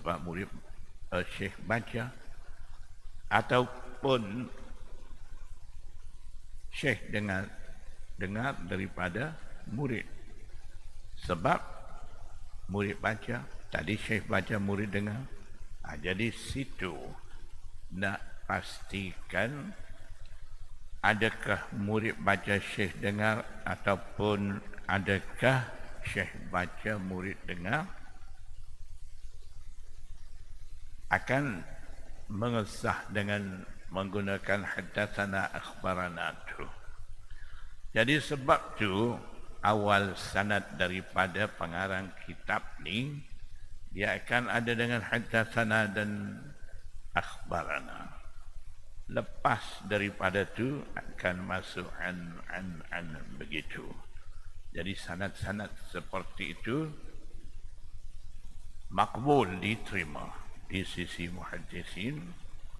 sebab murid uh, syekh baca ataupun syekh dengar dengar daripada murid. Sebab murid baca tadi syekh baca murid dengar. Ha, jadi situ nak pastikan adakah murid baca syekh dengar ataupun adakah syekh baca murid dengar akan mengesah dengan menggunakan hadatsana akhbarana tu. Jadi sebab tu awal sanad daripada pengarang kitab ni dia akan ada dengan hadatsana dan akhbarana. Lepas daripada tu akan masuk an an an begitu. Jadi sanad-sanad seperti itu makbul diterima اي سي سي محدثين.